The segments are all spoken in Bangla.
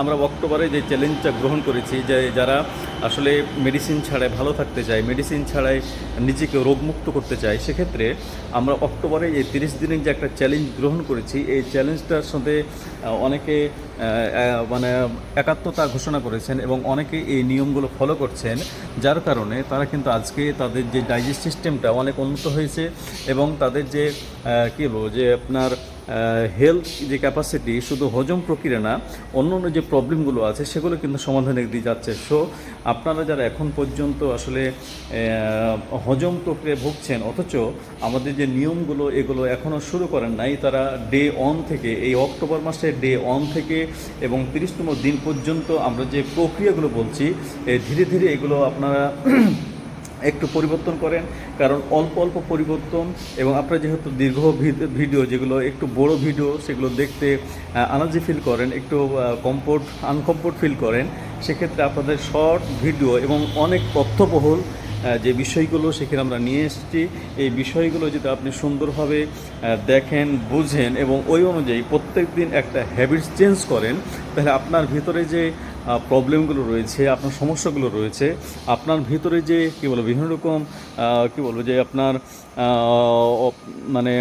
আমরা অক্টোবরে যে চ্যালেঞ্জটা গ্রহণ করেছি যে যারা আসলে মেডিসিন ছাড়াই ভালো থাকতে চায় মেডিসিন ছাড়াই নিজেকে রোগমুক্ত করতে চায়, সেক্ষেত্রে আমরা অক্টোবরে এই তিরিশ দিনের যে একটা চ্যালেঞ্জ গ্রহণ করেছি, এই চ্যালেঞ্জটার সাথে অনেকে মানে একাত্মতা ঘোষণা করেছেন এবং অনেকে এই নিয়মগুলো ফলো করছেন, যার কারণে তারা কিন্তু আজকে তাদের যে ডাইজেস্ট সিস্টেমটা অনেক উন্নত হয়েছে এবং তাদের যে কী বলব, যে আপনার হেলথ যে ক্যাপাসিটি শুধু হজম প্রক্রিয়া না অন্য অন্য যে প্রবলেমগুলো আছে, সেগুলো কিন্তু সমাধানের দিকে যাচ্ছে। সো আপনারা যারা এখন পর্যন্ত আসলে হজম প্রক্রিয়া ভুগছেন, অথচ আমাদের যে নিয়মগুলো, এগুলো এখনও শুরু করেন নাই, তারা ডে অন থেকে, এই অক্টোবর মাসের ডে অন থেকে এবং তিরিশতম দিন পর্যন্ত আমরা যে প্রক্রিয়াগুলো বলছি ধীরে ধীরে এগুলো আপনারা একটু পরিবর্তন করেন, কারণ অল্প অল্প পরিবর্তন এবং আপনারা যেহেতু দীর্ঘ ভিডিও যেগুলো, একটু বড় ভিডিও সেগুলো দেখতে আনার্জি ফিল করেন, একটু কমফোর্ট আনকমফোর্ট ফিল করেন, সেক্ষেত্রে আপনাদের শর্ট ভিডিও এবং অনেক তথ্যবহুল যে বিষয়গুলো সেখানে আমরা নিয়ে এসেছি, এই বিষয়গুলো যদি আপনি সুন্দরভাবে দেখেন, বুঝেন এবং ওই অনুযায়ী প্রত্যেক দিন একটা হ্যাবিটস চেঞ্জ করেন, তাহলে আপনার ভিতরে যে প্রবলেমগুলো রয়েছে, আপনার সমস্যাগুলো রয়েছে, আপনার ভিতরে যে, কী বলব, বিভিন্ন রকম কী বলব, যে আপনার মানে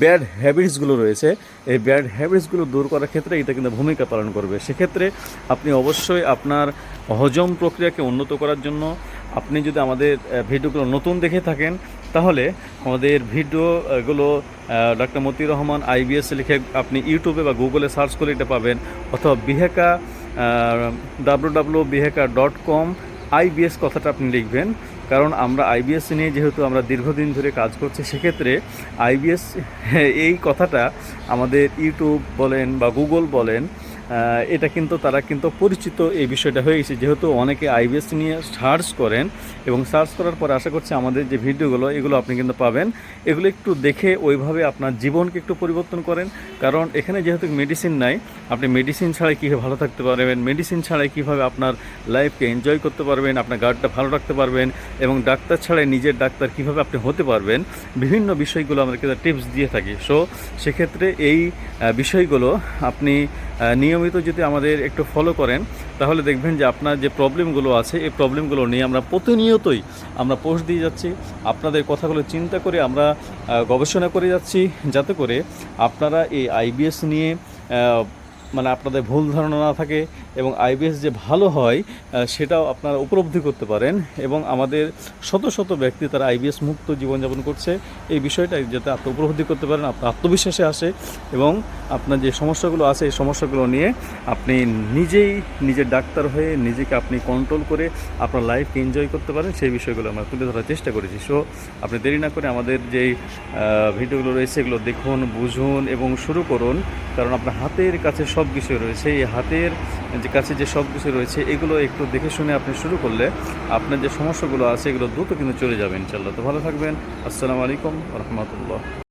ব্যাড হ্যাবিটসগুলো রয়েছে, এই ব্যাড হ্যাবিটসগুলো দূর করার ক্ষেত্রে এটা কিন্তু ভূমিকা পালন করবে। সেক্ষেত্রে আপনি অবশ্যই আপনার হজম প্রক্রিয়াকে উন্নত করার জন্য আপনি যদি আমাদের ভিডিওগুলো নতুন দেখে থাকেন, তাহলে আমাদের ভিডিওগুলো ডাক্তার মতিউর রহমান আইবিএস লিখে আপনি ইউটিউবে বা গুগলে সার্চ করে এটা পাবেন, অথবা বিহেকা ডাব্লু ডাব্লু বিহেকার ডট কম আইবিএস কথাটা আপনি লিখবেন। কারণ আমরা আইবিএস নিয়ে যেহেতু আমরা দীর্ঘদিন ধরে কাজ করছি, সেক্ষেত্রে আইবিএস এই কথাটা আমাদের ইউটিউব বলেন বা গুগল বলেন এটা কিন্তু তারা কিন্তু পরিচিত এই বিষয়টা হয়ে গেছে। যেহেতু অনেকে আইবিএস নিয়ে সার্চ করেন এবং সার্চ করার পরে আশা করছি আমাদের যে ভিডিওগুলো এগুলো আপনি কিন্তু পাবেন। এগুলো একটু দেখে ওইভাবে আপনার জীবনকে একটু পরিবর্তন করেন। কারণ এখানে যেহেতু মেডিসিন নাই আপনি মেডিসিন ছাড়াই কীভাবে ভালো থাকতে পারবেন মেডিসিন ছাড়াই কীভাবে আপনার লাইফকে এনজয় করতে পারবেন আপনার গার্ডটা ভালো রাখতে পারবেন এবং ডাক্তার ছাড়াই নিজের ডাক্তার কীভাবে আপনি হতে পারবেন বিভিন্ন বিষয়গুলো আমরা কিন্তু টিপস দিয়ে থাকি। সো সেক্ষেত্রে এই বিষয়গুলো আপনি আহ, নিয়মিত যদি আমাদের একটু ফলো করেন, তাহলে দেখবেন যে আপনার যে প্রবলেমগুলো আছে, এই প্রবলেমগুলো নিয়ে আমরা প্রতিনিয়তই আমরা পোস্ট দিয়ে যাচ্ছি। আপনাদের কথাগুলো চিন্তা করে আমরা গবেষণা করে যাচ্ছি। যাতে করে আপনারা এই আইবিএস নিয়ে মানে আপনাদের ভুল ধারণা না থাকে এবং আইবিএস যে ভালো হয় সেটাও আপনারা উপলব্ধি করতে পারেন এবং আমাদের শত শত ব্যক্তি তারা আইবিএস মুক্ত জীবনযাপন করছে। এই বিষয়টা যাতে আপনি উপলব্ধি করতে পারেন, আপনার আত্মবিশ্বাসে আসে এবং আপনার যে সমস্যাগুলো আছে, এই সমস্যাগুলো নিয়ে আপনি নিজেই নিজের ডাক্তার হয়ে নিজেকে আপনি কন্ট্রোল করে আপনার লাইফকে এনজয় করতে পারেন, সেই বিষয়গুলো আমরা তুলে ধরার চেষ্টা করেছি। সো আপনি দেরি না করে আমাদের যেই ভিডিওগুলো রয়েছে, এগুলো দেখুন, বুঝুন এবং শুরু করুন। কারণ আপনার হাতের কাছে সব কিছু রয়েছে, এই হাতের যে কাছে যে সব কিছু রয়েছে, এগুলো একটু দেখে শুনে আপনি শুরু করলে আপনার যে সমস্যাগুলো আছে, এগুলো দ্রুত কিন্তু চলে যাবে ইনশাল্লাহ তো ভালো থাকবেন। আসসালামু আলাইকুম রহমতুল্লাহ।